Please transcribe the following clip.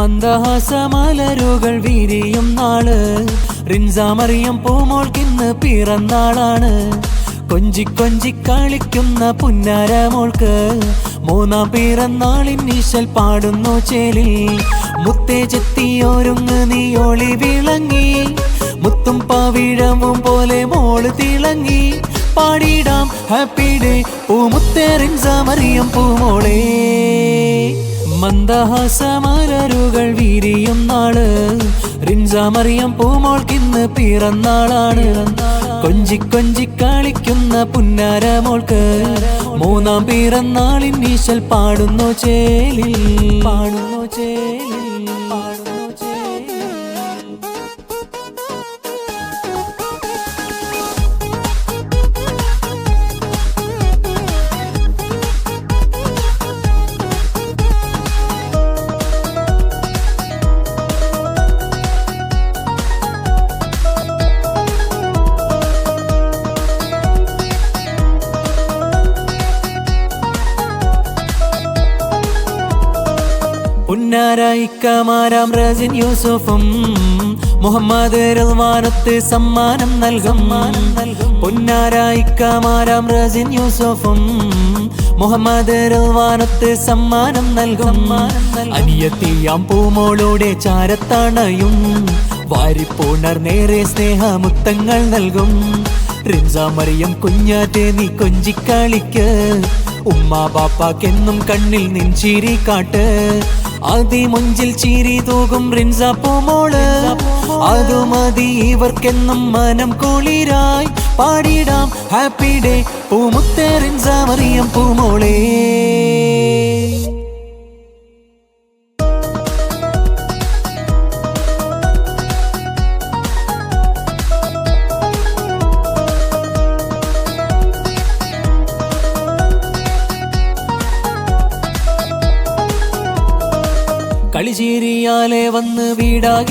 മന്ദഹാസമലരുകൾ വീരിയും നാൾ. റിൻസാമറിയം പൂമോൾക്കിന്ന് പിറന്നാളാണ്. കൊഞ്ചി കൊഞ്ചി കളിക്കുന്ന പുന്നാരമോൾക്ക്. മൂന്നാം പിറന്നാളിൻ ഈശൽ പാടുന്നു ചേലി നീ ഒളി വിളങ്ങി. മുത്തും പവിഴമും പോലെ മോൾ തിളങ്ങി. പാടിയിടാം ഹാപ്പി ഡേ. പൂമുത്തേ റിൻസാമറിയം പൂമോളേ. മന്ദഹാസമലരുകൾ വീരിയും നാൾ. റിൻസാമറിയം പൂമോൾക്കിന്ന് പിറന്നാളാണ്. കൊഞ്ചി കൊഞ്ചി കളിക്കുന്ന പുന്നാരമോൾക്ക്. മൂന്നാം പിറന്നാളിൻ ഈശൽ പാടുന്നു ചേലിൽ. പാടുന്നു ചേലിൽ. പാടുന്നു പുന്നാരായിക്കമാരാം റസിൻ യൂസഫും മുഹമ്മദ് റൽവാനത്ത് സമ്മാനം നൽകും. പുന്നാരായിക്കമാരാം റസിൻ യൂസഫും മുഹമ്മദ് റൽവാനത്ത് സമ്മാനം നൽകും. അനിയത്തിയാം പൂമോളോടെ ചാരത്തണയും. വാരിപ്പോണർ നേരെ സ്നേഹമുത്തങ്ങൾ നൽകും. റിൻസാമറിയം കുഞ്ഞാറ്റെ നീ കൊഞ്ചിക്കളിക്ക് ഉമ്മ ബാപ്പാക്കെന്നും കണ്ണിൽ നിൻ ചീരി കാട്ട്. അതി മുഞ്ചിൽ ചിരി തൂകും റിൻസ പൂമോൾ. അതു മതി ഇവർക്കെന്നും മനം കുളിരായി. പാടിടാം ഹാപ്പി ഡേ. പൂമുത്തേ റിൻസാമറിയം പൂമോളേ. കളിചീരിയാലെ വന്ന് വീടാകി